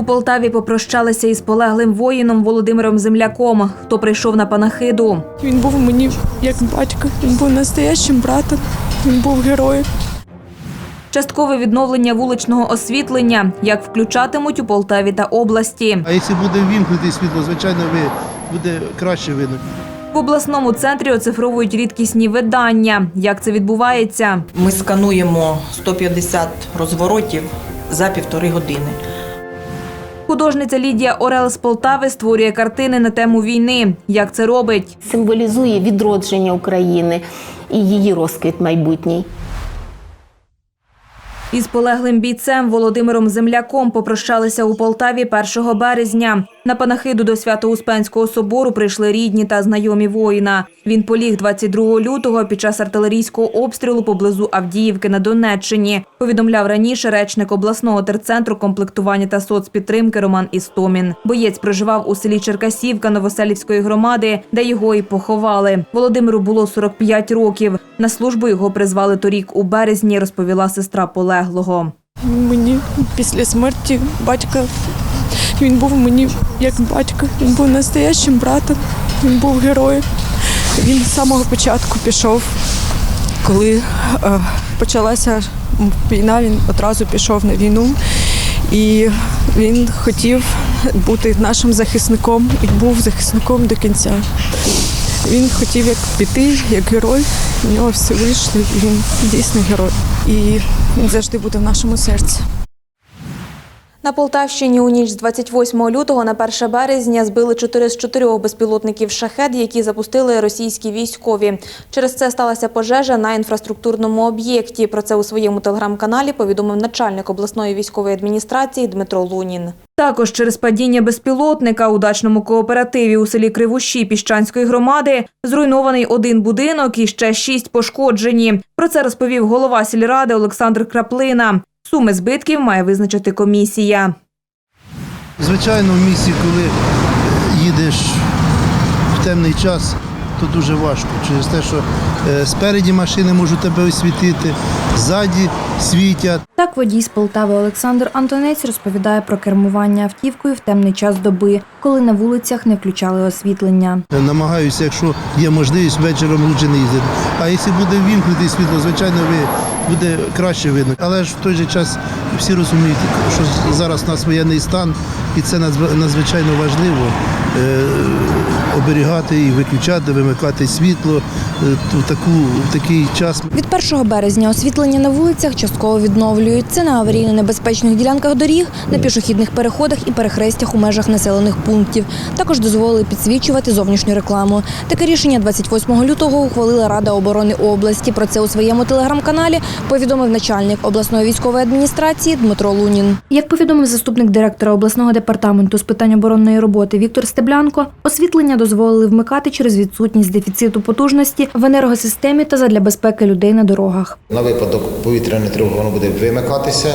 У Полтаві попрощалися із полеглим воїном Володимиром Земляком, хто прийшов на панахиду. Він був мені як батько, він був настоящим братом, він був героєм. Часткове відновлення вуличного освітлення, як включатимуть у Полтаві та області. А якщо буде вімкнути світло, звичайно, ви буде краще видно. В обласному центрі оцифровують рідкісні видання. Як це відбувається? Ми скануємо 150 розворотів за півтори години. Художниця Лідія Орел з Полтави створює картини на тему війни. Як це робить? символізує відродження України і її розквіт майбутній. Із полеглим бійцем Володимиром Земляком попрощалися у Полтаві 1 березня. На панахиду до Свято-Успенського собору прийшли рідні та знайомі воїна. Він поліг 22 лютого під час артилерійського обстрілу поблизу Авдіївки на Донеччині. Повідомляв раніше речник обласного терцентру комплектування та соцпідтримки Роман Істомін. Боєць проживав у селі Черкасівка Новоселівської громади, де його і поховали. Володимиру було 45 років. На службу його призвали торік у березні, розповіла сестра полеглого. Мені після смерті батька він був мені як батько, він був настоящим братом, він був героєм. Він з самого початку пішов, коли е, почалася війна, він одразу пішов на війну. І він хотів бути нашим захисником і був захисником до кінця. Він хотів як піти, як герой. У нього все вийшло, він дійсно герой. І він завжди буде в нашому серці. На Полтавщині у ніч з 28 лютого на 1 березня збили 4 з 4 безпілотників «Шахед», які запустили російські військові. Через це сталася пожежа на інфраструктурному об'єкті. Про це у своєму телеграм-каналі повідомив начальник обласної військової адміністрації Дмитро Лунін. Також через падіння безпілотника у дачному кооперативі у селі Кривущі Піщанської громади зруйнований один будинок і ще шість пошкоджені. Про це розповів голова сільради Олександр Краплина. Суми збитків має визначити комісія. Звичайно, в місті, коли їдеш в темний час, то дуже важко. Через те, що е, спереді машини можуть тебе освітити, ззаді світять. Так водій з Полтави Олександр Антонець розповідає про кермування автівкою в темний час доби, коли на вулицях не включали освітлення. Намагаюся, якщо є можливість, вечором лучше не їздити. А якщо буде вімкнути світло, звичайно, буде краще видно. Але ж в той же час всі розуміють, що зараз у нас воєнний стан, і це надзвичайно важливо е, оберігати і виключати, вимикати світло е, в, таку, в такий час. Від 1 березня освітлення на вулицях частково відновлюють. Це на аварійно-небезпечних ділянках доріг, на пішохідних переходах і перехрестях у межах населених пунктів. Також дозволили підсвічувати зовнішню рекламу. Таке рішення 28 лютого ухвалила Рада оборони області. Про це у своєму телеграм-каналі повідомив начальник обласної військової адміністрації Дмитро Лунін. Як повідомив заступник директора обласного департаменту з питань оборонної роботи Віктор Стеблянко, освітлення дозволили вмикати через відсутність дефіциту потужності в енергосистемі та задля безпеки людей на дорогах. На випадок повітряної тривоги воно буде вимикатися,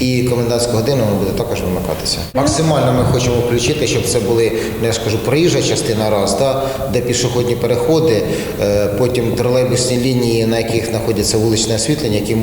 і комендантську годину воно буде також вимикатися. Максимально ми хочемо включити, щоб це були, ну я скажу, проїжджа частина раз, да, де пішохідні переходи, е, потім тролейбусні лінії, на яких знаходяться вуличне освітлення, які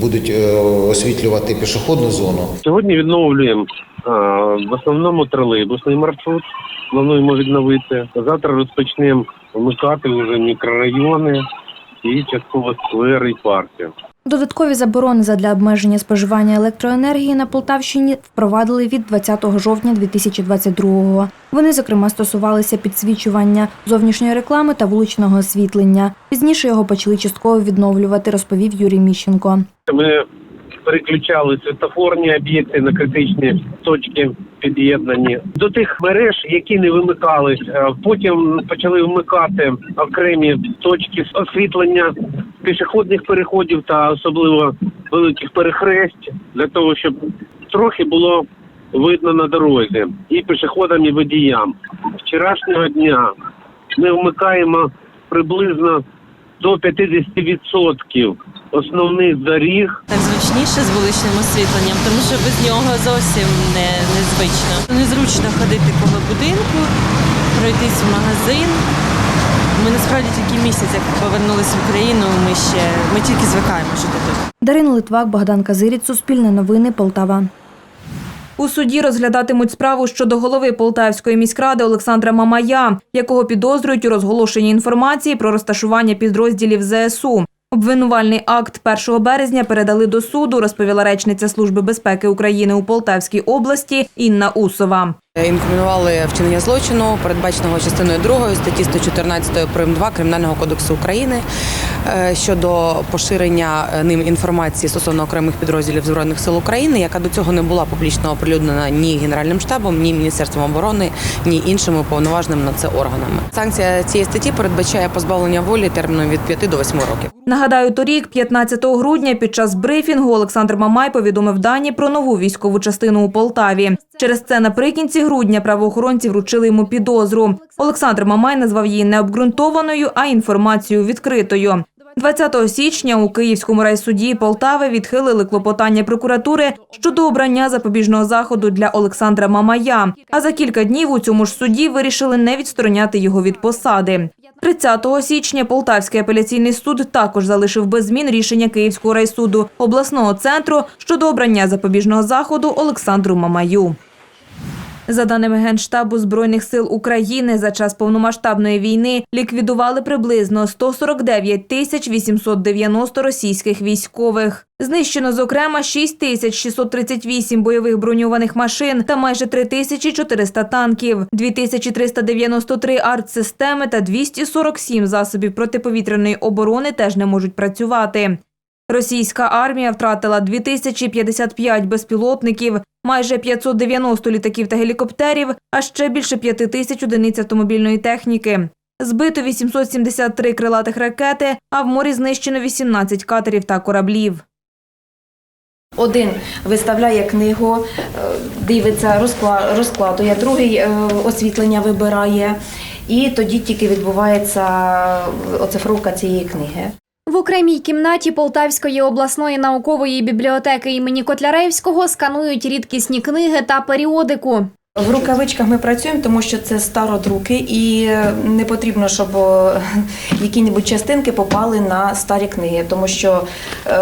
будуть е, освітлювати пішохідну зону. Сьогодні відновлюємо в основному тролейбусний маршрут. Плануємо відновити. Завтра розпочнемо вмикати вже мікрорайони і частково сквери і парки. Додаткові заборони задля обмеження споживання електроенергії на Полтавщині впровадили від 20 жовтня 2022-го. Вони, зокрема, стосувалися підсвічування зовнішньої реклами та вуличного освітлення. Пізніше його почали частково відновлювати, розповів Юрій Міщенко. Ми переключали світофорні об'єкти на критичні точки під'єднані до тих мереж, які не вимикались. Е, Потім почали вмикати окремі точки освітлення пішохідних переходів та особливо великих перехресть для того, щоб трохи було видно на дорозі і пішоходам, і водіям. Вчорашнього дня ми вмикаємо приблизно до 50% основних доріг Так зручніше з вуличним освітленням, тому що без нього зовсім не, незвично. Незручно ходити коло будинку, пройтись в магазин. Ми насправді тільки місяць, як повернулися в Україну, ми ще ми тільки звикаємо жити тут. Дарина Литвак, Богдан Казиріць, Суспільне новини, Полтава. У суді розглядатимуть справу щодо голови Полтавської міськради Олександра Мамая, якого підозрюють у розголошенні інформації про розташування підрозділів ЗСУ. Обвинувальний акт 1 березня передали до суду, розповіла речниця Служби безпеки України у Полтавській області Інна Усова. Інкримінували вчинення злочину, передбаченого частиною 2 статті 114 прим. 2 Кримінального кодексу України е, щодо поширення е, ним інформації стосовно окремих підрозділів Збройних сил України, яка до цього не була публічно оприлюднена ні Генеральним штабом, ні Міністерством оборони, ні іншими повноважними на це органами. Санкція цієї статті передбачає позбавлення волі терміном від 5 до 8 років. Нагадаю, торік, 15 грудня, під час брифінгу Олександр Мамай повідомив дані про нову військову частину у Полтаві. Через це наприкінці грудня правоохоронці вручили йому підозру. Олександр Мамай назвав її не обґрунтованою, а інформацією відкритою. 20 січня у Київському райсуді Полтави відхилили клопотання прокуратури щодо обрання запобіжного заходу для Олександра Мамая. А за кілька днів у цьому ж суді вирішили не відстороняти його від посади. 30 січня Полтавський апеляційний суд також залишив без змін рішення Київського райсуду обласного центру щодо обрання запобіжного заходу Олександру Мамаю. За даними Генштабу Збройних сил України, за час повномасштабної війни ліквідували приблизно 149 тисяч 890 російських військових. Знищено, зокрема, 6 тисяч 638 бойових броньованих машин та майже 3 тисячі 400 танків, 2393 артсистеми та 247 засобів протиповітряної оборони теж не можуть працювати. Російська армія втратила 2055 безпілотників, майже 590 літаків та гелікоптерів, а ще більше 5 тисяч одиниць автомобільної техніки. Збито 873 крилатих ракети, а в морі знищено 18 катерів та кораблів. Один виставляє книгу, е, дивиться, розкла- розкладує, другий е, освітлення вибирає, і тоді тільки відбувається оцифровка цієї книги. В окремій кімнаті Полтавської обласної наукової бібліотеки імені Котляревського сканують рідкісні книги та періодику. В рукавичках ми працюємо, тому що це стародруки, і не потрібно, щоб е, які-небудь частинки попали на старі книги, тому що е,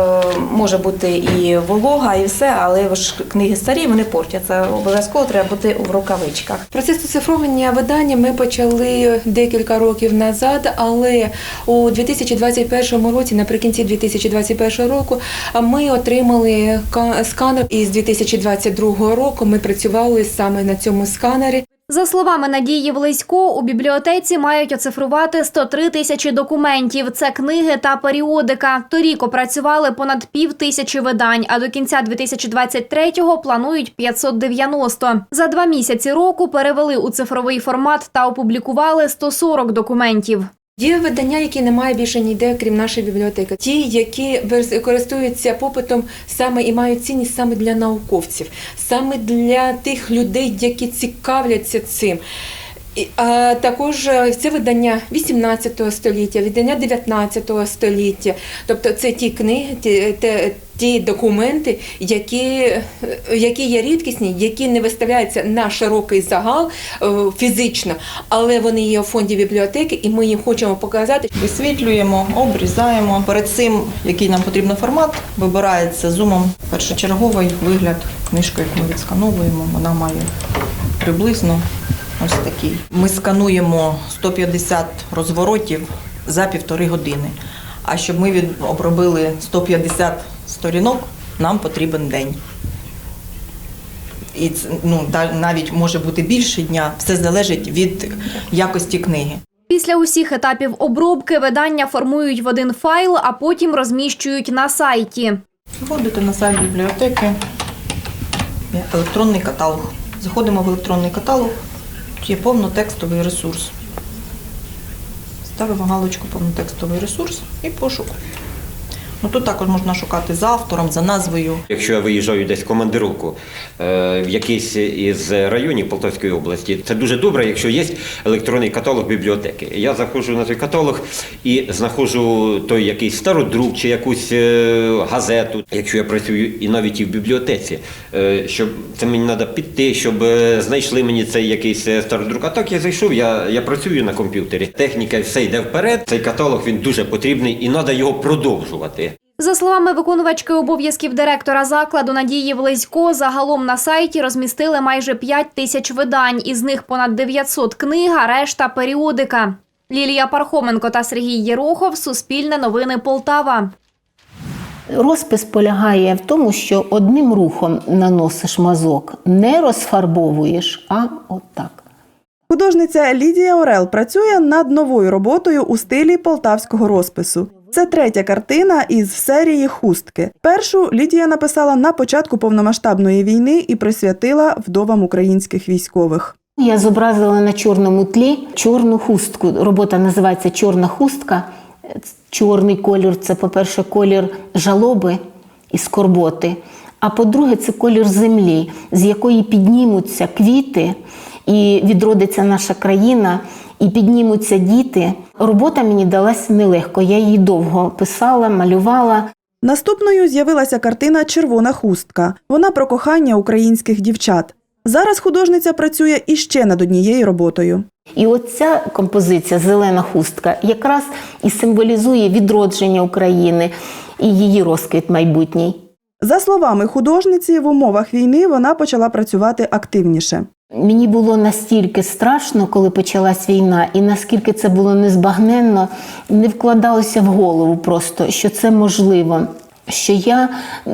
може бути і волога, і все, але ж книги старі, вони портяться. Обов'язково треба бути в рукавичках. Процес оцифровування видання ми почали декілька років назад, але у 2021 році, наприкінці 2021 року, ми отримали сканер. І з 2022 року ми працювали саме на цьому сканері. За словами Надії Влисько, у бібліотеці мають оцифрувати 103 тисячі документів. Це книги та періодика. Торік опрацювали понад пів тисячі видань, а до кінця 2023-го планують 590. За два місяці року перевели у цифровий формат та опублікували 140 документів. Є видання, які немає більше ніде, крім нашої бібліотеки. Ті, які користуються попитом саме і мають цінність саме для науковців, саме для тих людей, які цікавляться цим. А також е, це видання 18 століття, видання 19 століття. Тобто це ті книги, ті, ті документи, які, які є рідкісні, які не виставляються на широкий загал е, фізично, але вони є у фонді бібліотеки, і ми їм хочемо показати. Висвітлюємо, обрізаємо. Перед цим, який нам потрібен формат, вибирається зумом першочерговий вигляд. Книжку, яку ми відскановуємо, вона має приблизно ось такий. Ми скануємо 150 розворотів за півтори години. А щоб ми від... обробили 150 сторінок, нам потрібен день. І це, ну, навіть може бути більше дня, все залежить від якості книги. Після усіх етапів обробки видання формують в один файл, а потім розміщують на сайті. Входите на сайт бібліотеки, електронний каталог. Заходимо в електронний каталог, тут є повнотекстовий ресурс. Ставимо галочку повнотекстовий ресурс і пошук. Ну, тут також можна шукати за автором, за назвою. Якщо я виїжджаю десь в командировку е, в якийсь із районів Полтавської області, це дуже добре, якщо є електронний каталог бібліотеки. Я заходжу на той каталог і знаходжу той якийсь стародрук чи якусь е, газету, якщо я працюю і навіть і в бібліотеці, е, щоб це мені треба піти, щоб знайшли мені цей якийсь стародрук. А так я зайшов, я, я працюю на комп'ютері. Техніка все йде вперед. Цей каталог він дуже потрібний і треба його продовжувати. За словами виконувачки обов'язків директора закладу Надії Влесько, загалом на сайті розмістили майже 5 тисяч видань, із них понад 900 книг, а решта періодика. Лілія Пархоменко та Сергій Єрохов. Суспільне новини Полтава. Розпис полягає в тому, що одним рухом наносиш мазок, не розфарбовуєш, а отак. Художниця Лідія Орел працює над новою роботою у стилі полтавського розпису. Це третя картина із серії Хустки. Першу Лідія написала на початку повномасштабної війни і присвятила вдовам українських військових. Я зобразила на чорному тлі чорну хустку. Робота називається Чорна хустка. Чорний колір це, по-перше, колір жалоби і скорботи. А по-друге, це колір землі, з якої піднімуться квіти, і відродиться наша країна, і піднімуться діти. Робота мені далась нелегко. Я її довго писала, малювала. Наступною з'явилася картина Червона хустка. Вона про кохання українських дівчат. Зараз художниця працює іще над однією роботою. І оця композиція Зелена хустка якраз і символізує відродження України і її розквіт майбутній. За словами художниці, в умовах війни вона почала працювати активніше. Мені було настільки страшно, коли почалась війна, і наскільки це було незбагненно, не вкладалося в голову просто, що це можливо. Що я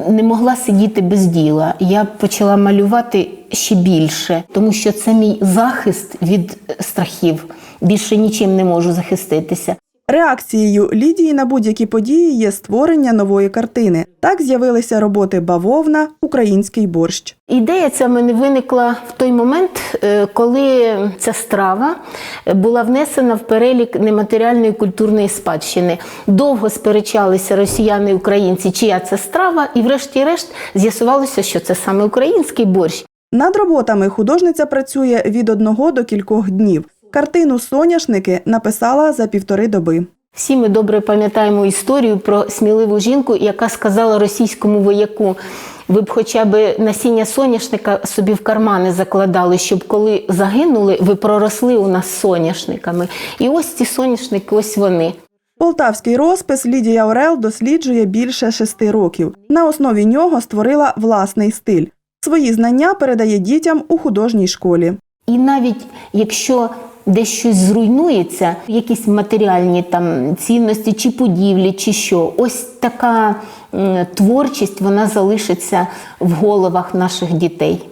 не могла сидіти без діла. Я почала малювати ще більше, тому що це мій захист від страхів. Більше нічим не можу захиститися. Реакцією Лідії на будь-які події є створення нової картини. Так з'явилися роботи Бавовна, Український борщ. Ідея ця в мене виникла в той момент, е, коли ця страва була внесена в перелік нематеріальної культурної спадщини. Довго сперечалися росіяни і українці, чия це страва, і врешті-решт з'ясувалося, що це саме український борщ. Над роботами художниця працює від одного до кількох днів. Картину Соняшники написала за півтори доби. Всі ми добре пам'ятаємо історію про сміливу жінку, яка сказала російському вояку: ви б хоча б насіння соняшника собі в кармани закладали, щоб коли загинули, ви проросли у нас соняшниками. І ось ці соняшники, ось вони. Полтавський розпис Лідія Орел досліджує більше шести років. На основі нього створила власний стиль. Свої знання передає дітям у художній школі. І навіть якщо десь щось зруйнується, якісь матеріальні там цінності, чи будівлі, чи що, ось така творчість вона залишиться в головах наших дітей.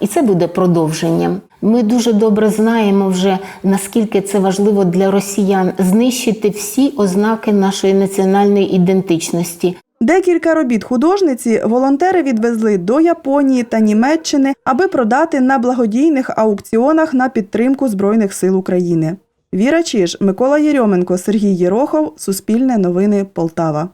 І це буде продовженням. Ми дуже добре знаємо вже, наскільки це важливо для росіян знищити всі ознаки нашої національної ідентичності. Декілька робіт художниці волонтери відвезли до Японії та Німеччини, аби продати на благодійних аукціонах на підтримку Збройних сил України. Віра Чиж, Микола Єрьоменко, Сергій Єрохов, Суспільне новини Полтава.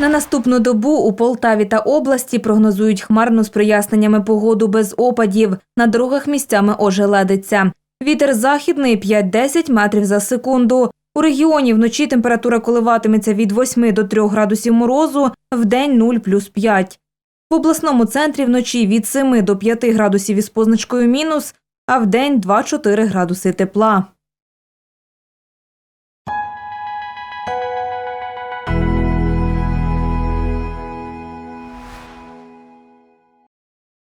На наступну добу у Полтаві та області прогнозують хмарну з проясненнями погоду без опадів. На дорогах місцями ожеледиться. Вітер західний 5-10 метрів за секунду. У регіоні вночі температура коливатиметься від 8 до 3 градусів морозу, вдень 0 плюс 5. В обласному центрі вночі від 7 до 5 градусів із позначкою мінус, а вдень 2-4 градуси тепла.